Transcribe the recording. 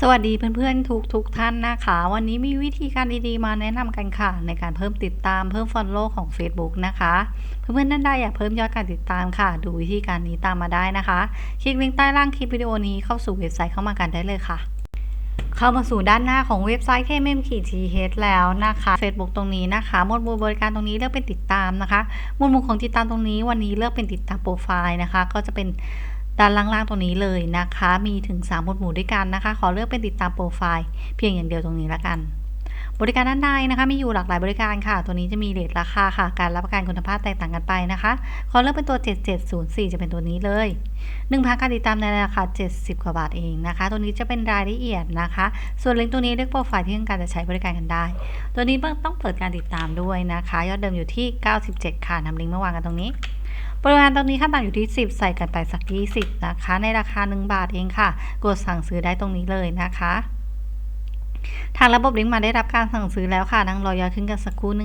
สวัสดีเพื่อนๆทุกทุกๆท่านนะคะ วันนี้มีวิธีการดีๆมาแนะนำกันค่ะ ในการเพิ่มติดตามเพิ่ม Follow ของ Facebook นะคะ เพื่อนๆท่านใดอยากเพิ่มยอดการติดตามค่ะ ดูวิธีการนี้ตามมาได้นะคะ คลิกลิงก์ใต้ล่างคลิปวิดีโอนี้เข้าสู่เว็บไซต์เข้ามากันได้เลยค่ะ เข้ามาสู่ด้านหน้าของเว็บไซต์ KMM ขีด TH แล้วนะคะ Facebook ตรงนี้นะคะหมวดหมู่บริการตรงนี้เลือกเป็นติดตามนะคะหมวดหมู่ของติดตามตรงนี้วันนี้เลือกเป็นติดตามโปรไฟล์นะคะ ก็จะเป็น ด้านล่างๆตรงนี้เลยนะคะ มีถึง 3 หมวดหมู่ด้วยกันนะคะ ขอเลือกเป็นติดตามโปรไฟล์เพียงอย่างเดียวตรงนี้ละกัน บริการด้านในนะคะมีอยู่หลากหลายบริการค่ะ ตัวนี้จะมีเรทราคาค่ะ การรับประกันคุณภาพแตกต่างกันไปนะคะ ขอเลือกเป็นตัว 7704 จะเป็นตัวนี้เลย1พันการติดตามในราคา 70 กว่าบาทเองนะคะ ตัวนี้จะเป็นรายละเอียดนะคะ ส่วนลิงก์ตัวนี้เลือกโปรไฟล์ที่ต้องการจะใช้บริการกันได้ ตัวนี้ต้องเปิดการติดตามด้วยนะคะ ยอดเดิมอยู่ที่ 97 ค่ะนำลิงก์มาวางกันตรงนี้ ปริมาณตรงนี้ขั้นต่ำอยู่ที่ 10 ใส่กันไปสัก 20 นะคะ ในราคา 1 บาทเองค่ะ กดสั่งซื้อได้ตรงนี้เลยนะคะ ทางระบบลิงก์มาได้รับการสั่งซื้อแล้วค่ะนั่งรอยอขึ้นกันสักครู่หนึ่ง